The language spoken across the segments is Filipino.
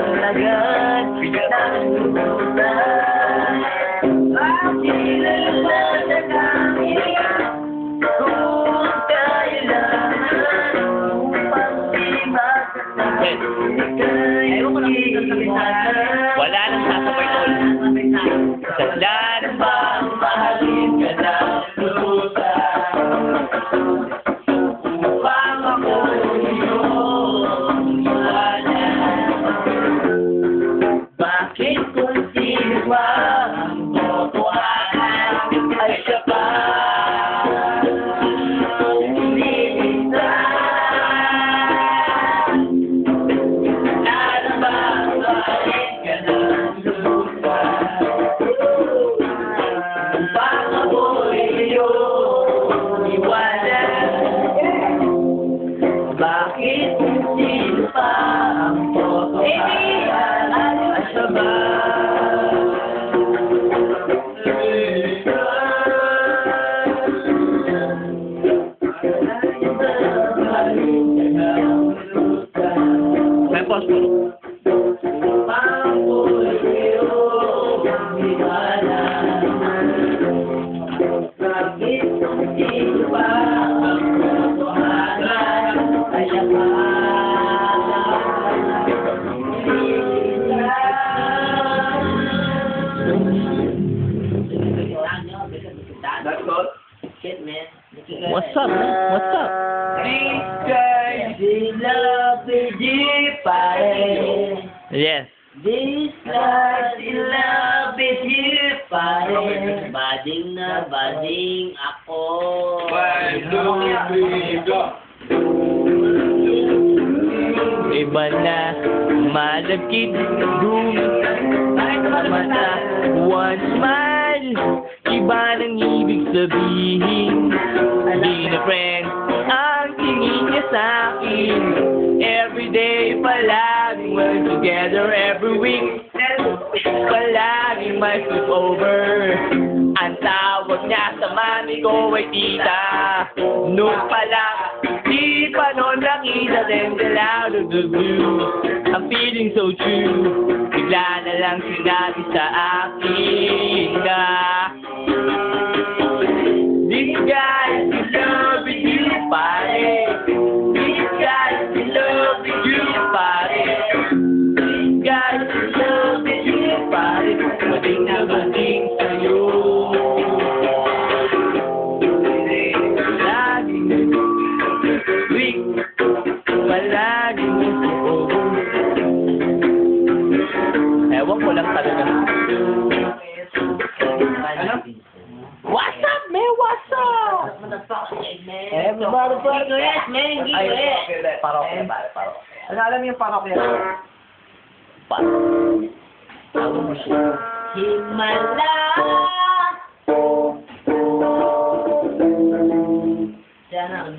agad Nalulutan Bakit lang sa kami Kung kailangan Upang di masasakit Ewan ko Upang up, man? What's up? Yes. This crazy love with you, pare. Bading na bading ako. Iba na malagkit room mata One smile Iba nang ibig sabihin. Di na friend Ang tingin niya sa akin. Everyday palaging we're together every week. Palaging may sleepover. Ang tawag niya sa mami ko ay tita. Noon pa lang Di pa noon nakita them the loud of the blue. I'm feeling so true Bigla na lang sinabi sa akin na This guy's in love with you, pare Bading na bading sa'yo Laging weak Palaging Ewan ko lang talaga. What's up, man? What's up? Everybody, Gigoes, man, Ay, gigoes. parokya, pare, parokya. Ano alam mo yung parokya? Himala. Sana ang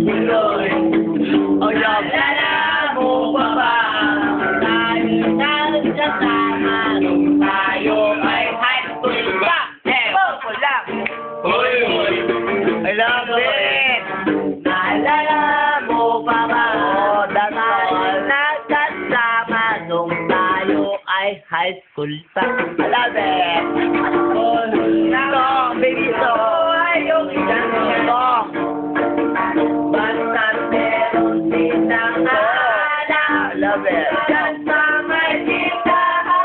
Pinoy. O yung dala mo pa ba? Tayo na nagsasama ay high school pa. Eh, ako I love it mo pa ba? Tayo ay high school pa. I love it Oh, baby, so Ayok, ganyan, ganyan love it. Tindahan.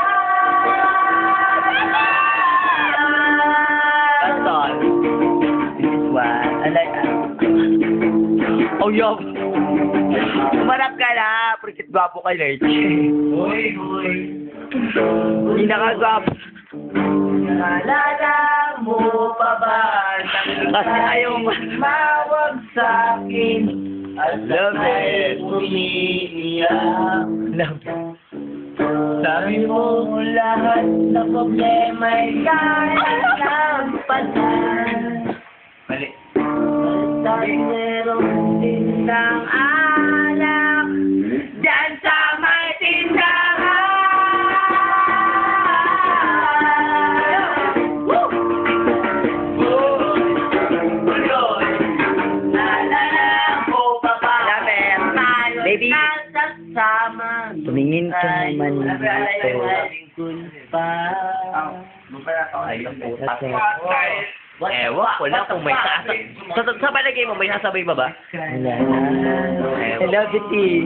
That's all. This is one. I like Oh, yo. Umarap ka na. Porkit gwapo ka, Lert. Uy, uy. Hindi nakagwapo. Naalala mo pa ba? Kasi ayaw mo. Mawag sa akin. I love it. Umiiyak. Love it. Sabi mo lahat na problema'y kaya Tumingin ka naman nasa dito. school pa Ay, ang puta. That's it. Ewan ko lang kung may sasabay. Sa, sa palagay mo, may sasabay ba ba? Wala. I love it, eh.